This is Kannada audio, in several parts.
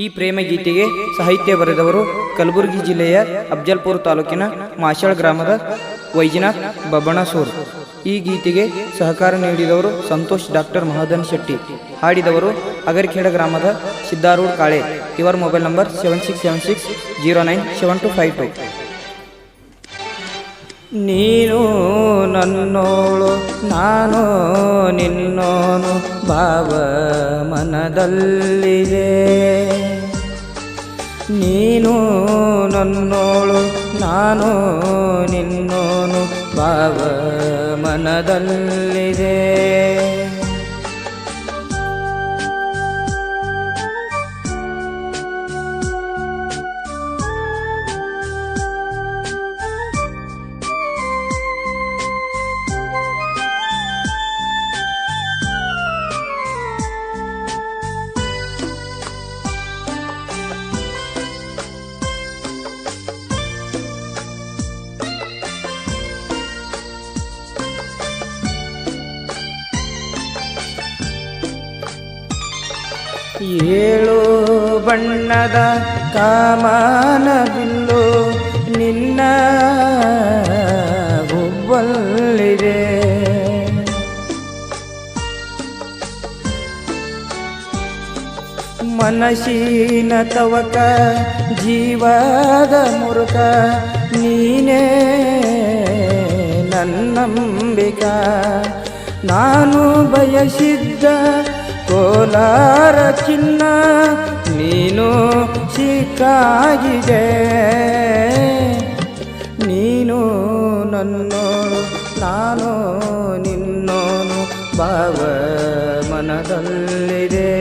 ಈ ಪ್ರೇಮ ಗೀತೆಗೆ ಸಾಹಿತ್ಯ ಬರೆದವರು ಕಲಬುರಗಿ ಜಿಲ್ಲೆಯ ಅಫ್ಜಲ್ಪುರ ತಾಲೂಕಿನ ಮಾಶಾಳ್ ಗ್ರಾಮದ ವೈಜನಾಥ್ ಬಬಣಸೂರ್. ಈ ಗೀತೆಗೆ ಸಹಕಾರ ನೀಡಿದವರು ಸಂತೋಷ್ ಡಾಕ್ಟರ್ ಮಹಾದನ್ ಶೆಟ್ಟಿ. ಹಾಡಿದವರು ಅಗರ್ಖೇಡ ಗ್ರಾಮದ ಸಿದ್ದಾರೂಢ್ ಕಾಳೆ. ಇವರ mobile number seven six seven six zero nine seven two five two ನೀನು ನನ್ನೋಳು ನಾನು ನಿನ್ನೋನು ಭಾವ ಮನದಲ್ಲಿದೆ. ನೀನು ನನ್ನೋಳು ನಾನು ನಿನ್ನೋನು ಭಾವ ಮನದಲ್ಲಿದೆ. ಏಳು ಬಣ್ಣದ ಕಾಮನ ಬಿಲ್ಲು ನಿನ್ನ ಹುಬ್ಬಲ್ಲಿದೆ. ಮನಸ್ಸಿನ ತವಕ ಜೀವದ ಮುರುಕ ನೀನೇ ನನ್ನಂಬಿಕ. ನಾನು ಬಯಸಿದ್ದ ಕೋಲಾರ ಚಿನ್ನ ನೀನು ಸಿಕ್ಕಾಗಿದೆ. ನೀನು ನನ್ನೋಳು ನಾನು ನಿನ್ನೋನು ಭಾವ ಮನದಲ್ಲಿದೆ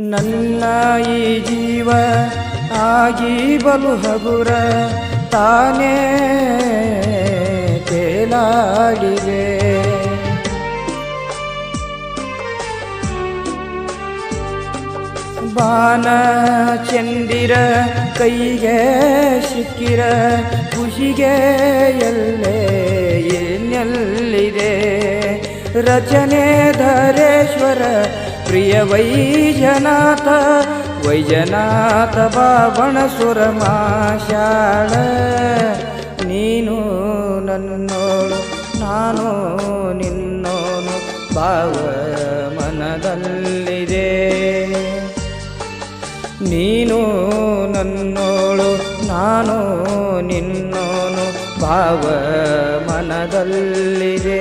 ನನ್ನ ಈ ಜೀವ ಆಗಿ ಬಲು ಹಗುರ, ತಾನೇ ತೇಲಾಡಿದೆ ಬಾನ ಚಂದಿರ, ಕೈಗೆ ಸಿಕ್ಕಿರ, ಖುಷಿಗೆ ಎಲ್ಲೇ ಏನೆಲ್ಲಿದೆ? ರಚನೆ ಧರೇಶ್ವರ ಪ್ರಿಯ ವೈಜನಾಥ ವೈಜನಾಥ ಬಾಬಣಸುರ ಮಾಶಾಳ, ನೀನು ನನ್ನೋಳು, ನಾನು ನಿನ್ನೋನು ಭಾವ ಮನದಲ್ಲಿದೆ. ನೀನು ನನ್ನೋಳು, ನಾನು ನಿನ್ನೋನು ಭಾವ ಮನದಲ್ಲಿದೆ.